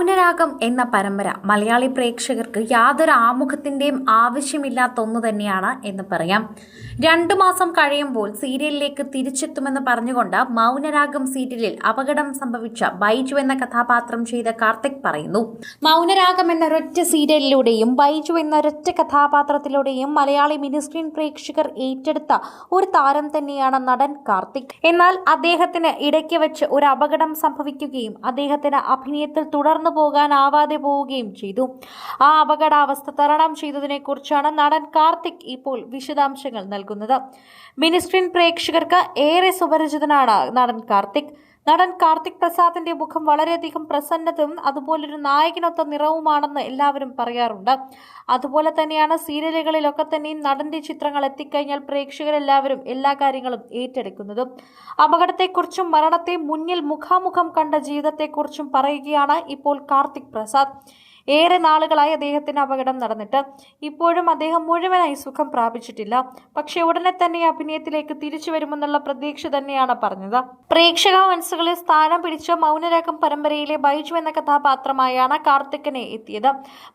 മൗനരാഗം എന്ന പരമ്പര മലയാളി പ്രേക്ഷകർക്ക് യാതൊരു ആമുഖത്തിന്റെയും ആവശ്യമില്ലാത്ത ഒന്ന് തന്നെയാണ് എന്ന് പറയാം. രണ്ടു മാസം കഴിയുമ്പോൾ സീരിയലിലേക്ക് തിരിച്ചെത്തുമെന്ന് പറഞ്ഞുകൊണ്ട് മൗനരാഗം സീരിയലിൽ അപകടം സംഭവിച്ച ബൈജു എന്ന കഥാപാത്രം ചെയ്ത കാർത്തിക് പറയുന്നു. മൗനരാഗം എന്ന ഒരൊറ്റ സീരിയലിലൂടെയും ബൈജു എന്ന ഒരൊറ്റ കഥാപാത്രത്തിലൂടെയും മലയാളി മിനിസ്ക്രീൻ പ്രേക്ഷകർ ഏറ്റെടുത്ത ഒരു താരം തന്നെയാണ് നടൻ കാർത്തിക്. എന്നാൽ അദ്ദേഹത്തിന് ഇടയ്ക്ക് വെച്ച് ഒരു അപകടം സംഭവിക്കുകയും അദ്ദേഹത്തിന് അഭിനയത്തിൽ തുടർന്നു പോകാനാവാതെ പോവുകയും ചെയ്തു. ആ അപകടാവസ്ഥ തരണം ചെയ്തതിനെ കുറിച്ചാണ് നടൻ കാർത്തിക് ഇപ്പോൾ വിശദാംശങ്ങൾ നൽകുന്നത്. മിനിസ്ക്രീൻ പ്രേക്ഷകർക്ക് ഏറെ സുപരിചിതനാണ് നടൻ കാർത്തിക്. നടൻ കാർത്തിക് പ്രസാദിന്റെ മുഖം വളരെയധികം പ്രസന്നതും അതുപോലൊരു നായകനൊത്ത നിറവുമാണെന്ന് എല്ലാവരും പറയാറുണ്ട്. അതുപോലെ തന്നെയാണ് സീരിയലുകളിലൊക്കെ തന്നെയും നടന്റെ ചിത്രങ്ങൾ എത്തിക്കഴിഞ്ഞാൽ പ്രേക്ഷകരെല്ലാവരും എല്ലാ കാര്യങ്ങളും ഏറ്റെടുക്കുന്നതും. അപകടത്തെക്കുറിച്ചും മരണത്തെ മുന്നിൽ മുഖാമുഖം കണ്ട ജീവിതത്തെക്കുറിച്ചും പറയുകയാണ് ഇപ്പോൾ കാർത്തിക് പ്രസാദ്. ഏറെ നാളുകളായി അദ്ദേഹത്തിന് അപകടം നടന്നിട്ട് ഇപ്പോഴും അദ്ദേഹം മുഴുവനായി സുഖം പ്രാപിച്ചിട്ടില്ല. പക്ഷേ ഉടനെ തന്നെ അഭിനയത്തിലേക്ക് തിരിച്ചു വരുമെന്നുള്ള പ്രതീക്ഷ തന്നെയാണ് പറഞ്ഞത്. പ്രേക്ഷക മനസ്സുകളിൽ സ്ഥാനം പിടിച്ച മൗനരാഗം പരമ്പരയിലെ ബൈജു എന്ന കഥാപാത്രമായാണ് കാർത്തിക്കിനെ എത്തിയത്.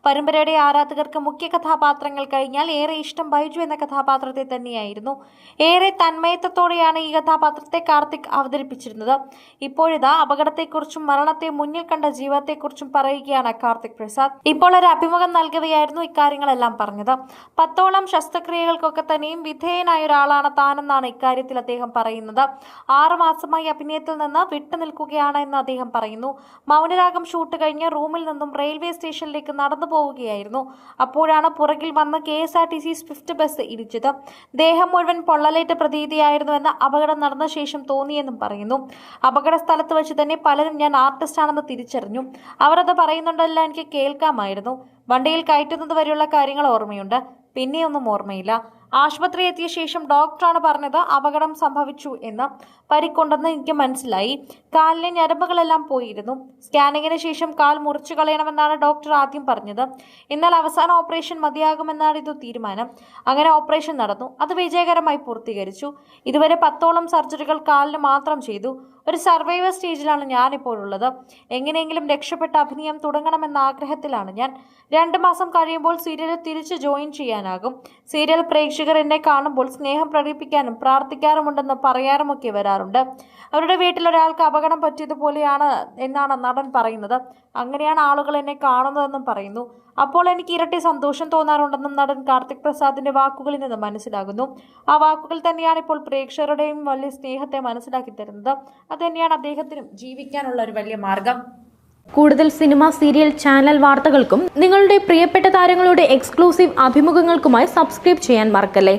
പരമ്പരയുടെ ആരാധകർക്ക് മുഖ്യ കഥാപാത്രങ്ങൾ കഴിഞ്ഞാൽ ഏറെ ഇഷ്ടം ബൈജു എന്ന കഥാപാത്രത്തെ തന്നെയായിരുന്നു. ഏറെ തന്മയത്വത്തോടെയാണ് ഈ കഥാപാത്രത്തെ കാർത്തിക് അവതരിപ്പിച്ചിരുന്നത്. ഇപ്പോഴിതാ അപകടത്തെക്കുറിച്ചും മരണത്തെ മുന്നിൽ കണ്ട ജീവിതത്തെക്കുറിച്ചും പറയുകയാണ് കാർത്തിക് പ്രസാദ് ഇപ്പോൾ ഒരു അഭിമുഖം നൽകവെയായിരുന്നു ഇക്കാര്യങ്ങളെല്ലാം പറഞ്ഞത്. പത്തോളം ശസ്ത്രക്രിയകൾക്കൊക്കെ തന്നെയും വിധേയനായ ഒരാളാണ് താനെന്നാണ് ഇക്കാര്യത്തിൽ അദ്ദേഹം പറയുന്നത്. ആറു മാസമായി അഭിനയത്തിൽ നിന്ന് വിട്ടുനിൽക്കുകയാണ് എന്ന് അദ്ദേഹം പറയുന്നു. മൗനരാഗം ഷൂട്ട് കഴിഞ്ഞ് റൂമിൽ നിന്നും റെയിൽവേ സ്റ്റേഷനിലേക്ക് നടന്നു പോവുകയായിരുന്നു. അപ്പോഴാണ് പുറകിൽ വന്ന് K S R T C swift bus ഇടിച്ചത്. ദേഹം മുഴുവൻ പൊള്ളലേറ്റ പ്രതീതിയായിരുന്നുവെന്ന് അപകടം നടന്ന ശേഷം തോന്നിയെന്നും പറയുന്നു. അപകട സ്ഥലത്ത് വെച്ച് തന്നെ പലരും ഞാൻ ആർട്ടിസ്റ്റ് ആണെന്ന് തിരിച്ചറിഞ്ഞു. അവരത് അത് പറയുന്നുണ്ടല്ലോ എനിക്ക് കേൾക്കാമായിരുന്നു. വണ്ടിയിൽ കയറ്റുന്നത് വരെയുള്ള കാര്യങ്ങൾ ഓർമ്മയുണ്ട്. പിന്നെയൊന്നും ഓർമ്മയില്ല. ആശുപത്രി എത്തിയ ശേഷം ഡോക്ടറാണ് പറഞ്ഞത് അപകടം സംഭവിച്ചു എന്ന് പരിക്കുണ്ടെന്ന് എനിക്ക് മനസ്സിലായി. കാലിലെ ഞരമ്പുകളെല്ലാം പോയിരുന്നു. സ്കാനിങ്ങിന് ശേഷം കാൽ മുറിച്ചു കളയണമെന്നാണ് ഡോക്ടർ ആദ്യം പറഞ്ഞത്. എന്നാൽ അവസാന ഓപ്പറേഷൻ മതിയാകുമെന്നാണ് ഇത് തീരുമാനം. അങ്ങനെ ഓപ്പറേഷൻ നടന്നു. അത് വിജയകരമായി പൂർത്തീകരിച്ചു. ഇതുവരെ പത്തോളം സർജറികൾ കാലിന് മാത്രം ചെയ്തു. ഒരു സർവൈവർ സ്റ്റേജിലാണ് ഞാനിപ്പോൾ ഉള്ളത് എങ്ങനെയെങ്കിലും രക്ഷപ്പെട്ട അഭിനയം തുടങ്ങണമെന്ന ആഗ്രഹത്തിലാണ് ഞാൻ. രണ്ട് മാസം കഴിയുമ്പോൾ സീരിയലിൽ തിരിച്ച് ജോയിൻ ചെയ്യാനാകും. സീരിയൽ പ്രേക്ഷകർ എന്നെ കാണുമ്പോൾ സ്നേഹം പ്രകടിപ്പിക്കാനും പ്രാർത്ഥിക്കാറുമുണ്ടെന്ന് പറയാറുമൊക്കെ വരാറുണ്ട്. അവരുടെ വീട്ടിൽ ഒരാൾക്ക് അപകടം പറ്റിയതുപോലെയാണ് എന്നാണ് നടൻ പറയുന്നത്. അങ്ങനെയാണ് ആളുകൾ എന്നെ കാണുന്നതെന്നും പറയുന്നു. അപ്പോൾ എനിക്ക് ഇരട്ടി സന്തോഷം തോന്നാറുണ്ടെന്നും നടൻ കാർത്തിക് പ്രസാദിന്റെ വാക്കുകളിൽ നിന്ന് മനസ്സിലാകുന്നു. ആ വാക്കുകൾ തന്നെയാണ് ഇപ്പോൾ പ്രേക്ഷകരുടെയും വലിയ സ്നേഹത്തെ മനസ്സിലാക്കി തരുന്നത്. അത് തന്നെയാണ് അദ്ദേഹത്തിനും ജീവിക്കാനുള്ള ഒരു വലിയ മാർഗം. കൂടുതൽ സിനിമ സീരിയൽ ചാനൽ വാർത്തകൾക്കും നിങ്ങളുടെ പ്രിയപ്പെട്ട താരങ്ങളുടെ എക്സ്ക്ലൂസീവ് അഭിമുഖങ്ങൾക്കുമായി സബ്സ്ക്രൈബ് ചെയ്യാൻ മറക്കല്ലേ?